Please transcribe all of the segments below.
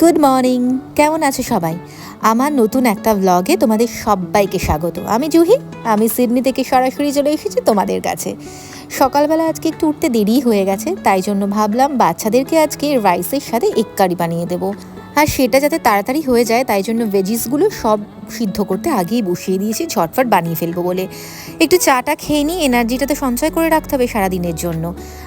Good morning কেমন আছে সবাই? আমার নতুন একটা ব্লগে তোমাদের সবাইকে স্বাগত। আমি জুহি, আমি সিডনি থেকে সরাসরি চলে এসেছি তোমাদের কাছে। সকালবেলা আজকে একটু উঠতে দেরি হয়ে গেছে, তাই জন্য ভাবলাম বাচ্চাদেরকে আজকে রাইসের সাথে এক্কারি কারি বানিয়ে দেবো। আর সেটা যাতে তাড়াতাড়ি হয়ে যায়, তাই জন্য ভেজিসগুলো সব সিদ্ধ করতে আগেই বসিয়ে দিয়েছি, ঝটফট বানিয়ে ফেলব বলে। একটু চাটা খেয়ে নিই এনার্জিটা তো সঞ্চয় করে রাখতে হবে সারাদিনের জন্য।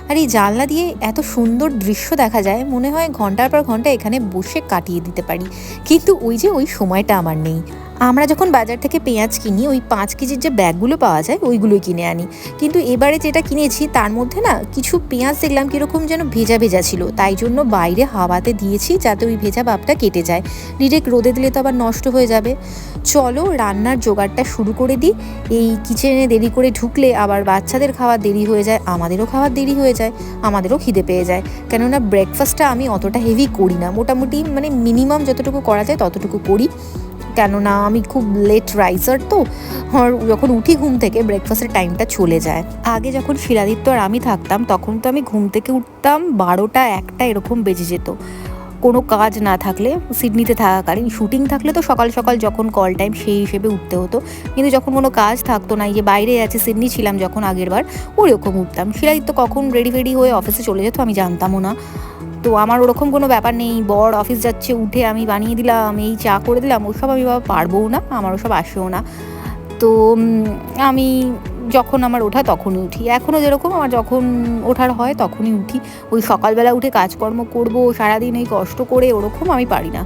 আর এই জানলা দিয়ে এত সুন্দর দৃশ্য দেখা যায়, মনে হয় ঘণ্টার পর ঘণ্টা এখানে বসে কাটিয়ে দিতে পারি। কিন্তু ওই যে ওই সময়টা আমার নেই। আমরা যখন বাজার থেকে পেঁয়াজ কিনি, ওই পাঁচ কেজির যে ব্যাগগুলো পাওয়া যায়, ওইগুলোই কিনে আনি। কিন্তু এবারে যেটা কিনেছি, তার মধ্যে না কিছু পেঁয়াজ দেখলাম কীরকম যেন ভেজা ভেজা ছিল। তাই জন্য বাইরে হাওয়াতে দিয়েছি যাতে ওই ভেজা ভাবটা কেটে যায়। ডিরেক্ট রোদে দিলে তো আবার নষ্ট হয়ে যাবে। চলো রান্নার জোগাড়টা শুরু করে দিই। এই কিচেনে দেরি করে ঢুকলে আবার বাচ্চাদের খাওয়ার দেরি হয়ে যায়, আমাদেরও খাওয়ার দেরি হয়ে যায়, আমাদেরও খিদে পেয়ে যায়। কেননা ব্রেকফাস্টটা আমি অতটা হেভি করি না। মোটামুটি মানে মিনিমাম যতটুকু করা যায় ততটুকু করি। কেননা আমি খুব লেট রাইজার তো যখন উঠি ঘুম থেকে ব্রেকফাস্টের টাইমটা চলে যায়। আগে যখন শিলাদিত্য আর আমি থাকতাম, তখন তো আমি ঘুম থেকে উঠতাম বারোটা একটা এরকম বেজে যেত। কোনো কাজ না থাকলে, সিডনিতে থাকাকালীন শুটিং থাকলে তো সকাল সকাল যখন কল টাইম সেই হিসেবে উঠতে হতো। কিন্তু যখন কোনো কাজ থাকতো না যে বাইরে আছে, সিডনি ছিলাম যখন আগের বার, ওরকম উঠতাম। শিলাদিত্য কখন রেডি ফেডি হয়ে অফিসে চলে যেত আমি জানতামও না। তো আমার ওরকম কোনো ব্যাপার নেই। বর অফিস যাচ্ছে, উঠে আমি বানিয়ে দিলাম, এই চা করে দিলাম, ওসব আমি বাবা পারবও না আমার ওসব আসেও না। তো আমি যখন আমার ওঠা তখনই উঠি। এখনও যেরকম আমার যখন ওঠার হয় তখনই উঠি। ওই সকালবেলা উঠে কাজকর্ম করব, সারাদিন এই কষ্ট করে, ওরকম আমি পারি না।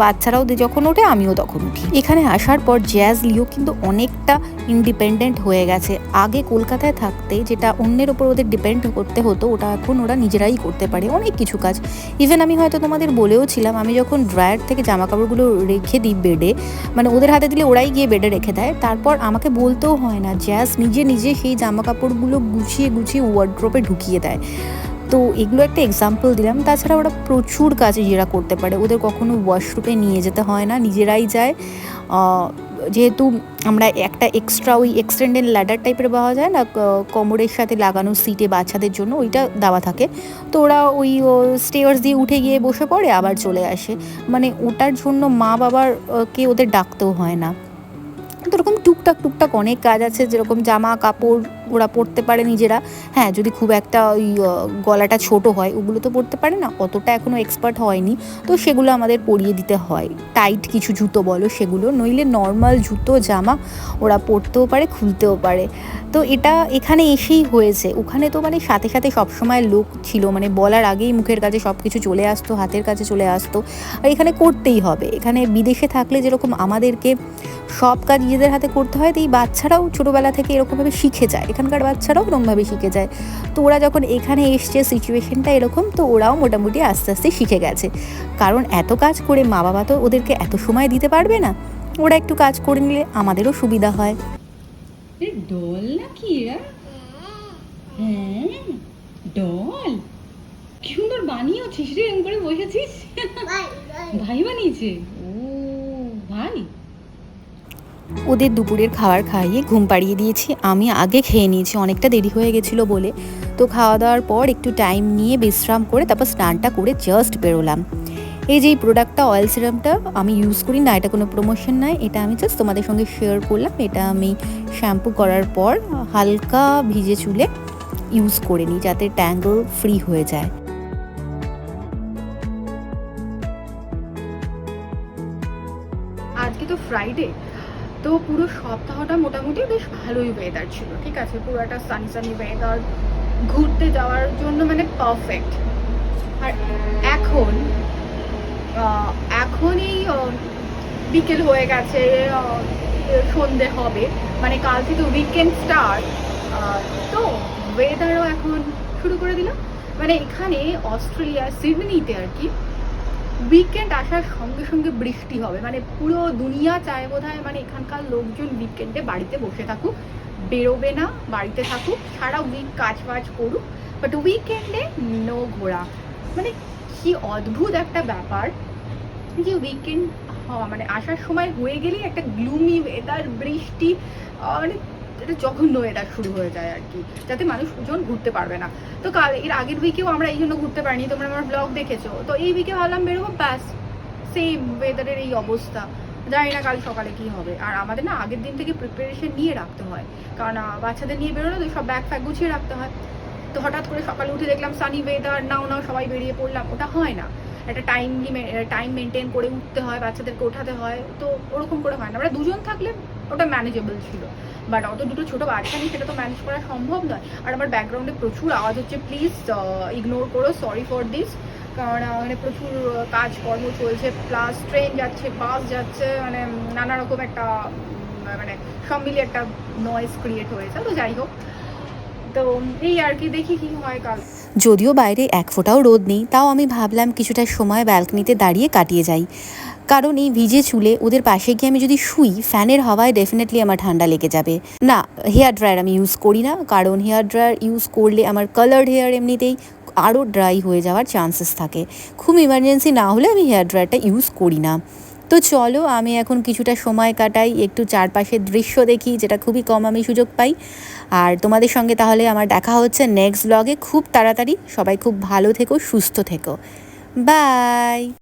বাচ্চারাও যখন ওঠে, আমিও তখন উঠি। এখানে আসার পর জ্যাজ লিও কিন্তু অনেকটা ইন্ডিপেন্ডেন্ট হয়ে গেছে। আগে কলকাতায় থাকতে যেটা অন্যের ওপর ওদের ডিপেন্ড করতে হতো, ওটা এখন ওরা নিজেরাই করতে পারে, অনেক কিছু কাজ। ইভেন আমি হয়তো তোমাদের বলেও ছিলাম আমি যখন ড্রায়ার থেকে জামা কাপড়গুলো রেখে দিই বেডে মানে ওদের হাতে দিলে ওরাই গিয়ে বেডে রেখে দেয়, তারপর আমাকে বলতেও হয় না জ্যাজ নিজে নিজে সেই জামা কাপড়গুলো গুছিয়ে গুছিয়ে ওয়ার্ড্রপে ঢুকিয়ে দেয়। তো এগুলো একটা এক্সাম্পল দিলাম। তাছাড়া ওরা প্রচুর কাজ নিজেরা করতে পারে। ওদের কখনো ওয়াশরুমে নিয়ে যেতে হয় না, নিজেরাই যায়। যেহেতু আমরা একটা এক্সট্রা ওই এক্সটেন্ডেড ল্যাডার টাইপের পাওয়া যায় না কোমরের সাথে লাগানো সিটে বাচ্চাদের জন্য, ওইটা দেওয়া থাকে। তো ওরা ওই স্টেয়ার্স দিয়ে উঠে গিয়ে বসে পড়ে, আবার চলে আসে। মানে ওটার জন্য মা বাবার কে ওদের ডাকতেও হয় না। তো ওরকম টুকটাক টুকটাক অনেক কাজ আছে। যেরকম জামা কাপড় ওরা পরতে পারে নিজেরা। হ্যাঁ যদি খুব একটা ওই গলাটা ছোট হয়, ওগুলো তো পরতে পারে না, অতটা এখনও এক্সপার্ট হয়নি। তো সেগুলো আমাদের পরিয়ে দিতে হয়। টাইট কিছু জুতো বলো সেগুলো, নইলে নর্মাল জুতো, জামা ওরা পরতেও পারে, খুলতেও পারে। তো এটা এখানে এসেই হয়েছে। ওখানে তো মানে সাথে সাথে সবসময় লোক ছিল মানে বলার আগেই মুখের কাছে সব কিছু চলে আসতো, হাতের কাছে চলে আসতো। আর এখানে করতেই হবে। এখানে বিদেশে থাকলে যেরকম আমাদেরকে সব কাজ নিজেদের হাতে করতে হয়, তো এই বাচ্চারাও ছোটোবেলা থেকে এরকমভাবে শিখে যায়। এখানকার বাচ্চারাও এরকমভাবে শিখে যায়। তো ওরা যখন এখানে এসছে সিচুয়েশনটা এরকম তো ওরাও মোটামুটি আস্তে আস্তে শিখে গেছে। কারণ এত কাজ করে মা বাবা তো ওদেরকে এত সময় দিতে পারবে না। ওরা একটু কাজ করে নিলে আমাদেরও সুবিধা হয়। ডল নাকি হ্যাঁ ডল। কি সুন্দর বানিয়েছিস রে এরকম করে বসেছিস? ভাই বানিয়েছে? ও ভাই। ওদের দুপুরের খাবার খাইয়ে ঘুম পাড়িয়ে দিয়েছি। আমি আগে খেয়ে নিয়েছি, অনেকটা দেরি হয়ে গেছিল বলে। তো খাওয়া দাওয়ার পর একটু টাইম নিয়ে বিশ্রাম করে তারপর স্নানটা করে জাস্ট বেরোলাম। এই যে এই প্রোডাক্টটা অয়েল সিরামটা আমি ইউজ করি না, এটা কোনো প্রমোশন নয়। এটা আমি জাস্ট তোমাদের সঙ্গে শেয়ার করলাম। এটা আমি শ্যাম্পু করার পর হালকা ভিজে চুলে ইউজ করে নিই যাতে ট্যাঙ্গল ফ্রি হয়ে যায়। আজকে তো ফ্রাইডে তো পুরো সপ্তাহটা মোটামুটি বেশ ভালোই ওয়েদার ছিল, ঠিক আছে? পুরোটা সানি সানি ওয়েদার ঘুরতে যাওয়ার জন্য মানে পারফেক্ট আর এখন এখনই বিকেল হয়ে গেছে সন্ধে হবে মানে কাল থেকে উইকেন্ড স্টার্ট তো ওয়েদারও এখন শুরু করে দিলাম। মানে এখানে অস্ট্রেলিয়া, সিডনিতে আর কি উইকেন্ড আসার সঙ্গে সঙ্গে বৃষ্টি হবে। মানে পুরো দুনিয়া চায় বোধ মানে এখানকার লোকজন উইকেন্ডে বাড়িতে বসে থাকুক, বেরোবে না, বাড়িতে থাকুক, সারা উইক কাজ বাজ করুক বাট উইকেন্ডে নো ঘোরা। মানে কি অদ্ভুত একটা ব্যাপার যে উইকেন্ড হওয়া। মানে আসার সময় হয়ে গেলেই একটা গ্লুমি ওয়েদার বৃষ্টি মানে এটা জঘন্য ওয়েদার শুরু হয়ে যায় আর কি, যাতে মানুষজন ঘুরতে পারবে না। তো কাল, এর আগের উইকেও আমরা এই জন্য ঘুরতে পারিনি, তোমরা আমার ব্লগ দেখেছ। তো এই উইকে ভাবলাম বেরোবো, ব্যাস সেম ওয়েদারের এই অবস্থা। জানি না কাল সকালে কি হবে। আর আমাদের না আগের দিন থেকে প্রিপারেশন নিয়ে রাখতে হয়। কারণ বাচ্চাদের নিয়ে বেরোলে তো সব ব্যাগ ফ্যাগ গুছিয়ে রাখতে হয়। তো হঠাৎ করে সকালে উঠে দেখলাম সানি ওয়েদার নাও নাও, সবাই বেরিয়ে পড়লাম। ওটা হয় না। একটা টাইমলি টাইম মেনটেন করে উঠতে হয়, বাচ্চাদেরকে ওঠাতে হয়, তো ওরকম করে হয় না। আমরা দুজন থাকলে ওটা ম্যানেজেবল ছিল। বাট অত দুটো ছোটো বাচ্চা নেই, সেটা তো ম্যানেজ করা সম্ভব নয়। আর আমার ব্যাকগ্রাউন্ডে প্রচুর আওয়াজ হচ্ছে প্লিজ ইগনোর করো সরি ফর দিস কারণ মানে প্রচুর কাজকর্ম চলছে প্লাস ট্রেন যাচ্ছে বাস যাচ্ছে মানে নানা রকম একটা মানে সব মিলিয়ে একটা নয়েজ ক্রিয়েট হয়েছে। তো যাই হোক তো দেখি হয় যদিও বাইরে এক ফোঁটাও রোদ নেই, তাও আমি ভাবলাম কিছুটা সময় ব্যালকনিতে দাঁড়িয়ে কাটিয়ে যাই। কারণ এই ভিজে চুলে ওদের পাশে গিয়ে আমি যদি শুই, ফ্যানের হাওয়ায় ডেফিনেটলি আমার ঠান্ডা লেগে যাবে। না হেয়ার ড্রায়ার আমি ইউজ করি না, কারণ হেয়ার ড্রায়ার ইউজ করলে আমার কালার্ড হেয়ার এমনিতেই আরও ড্রাই হয়ে যাওয়ার চান্সেস থাকে। খুব ইমার্জেন্সি না হলে আমি হেয়ার ড্রায়ারটা ইউজ করি না। তো চলো, আমি এখন কিছুটা সময় কাটাই, একটু চারপাশের দৃশ্য দেখি, যেটা খুবই কম আমি সুযোগ পাই। আর তোমাদের সঙ্গে তাহলে আমার দেখা হচ্ছে নেক্সট ব্লগে খুব তাড়াতাড়ি, সবাই খুব ভালো থেকো, সুস্থ থেকো। বাই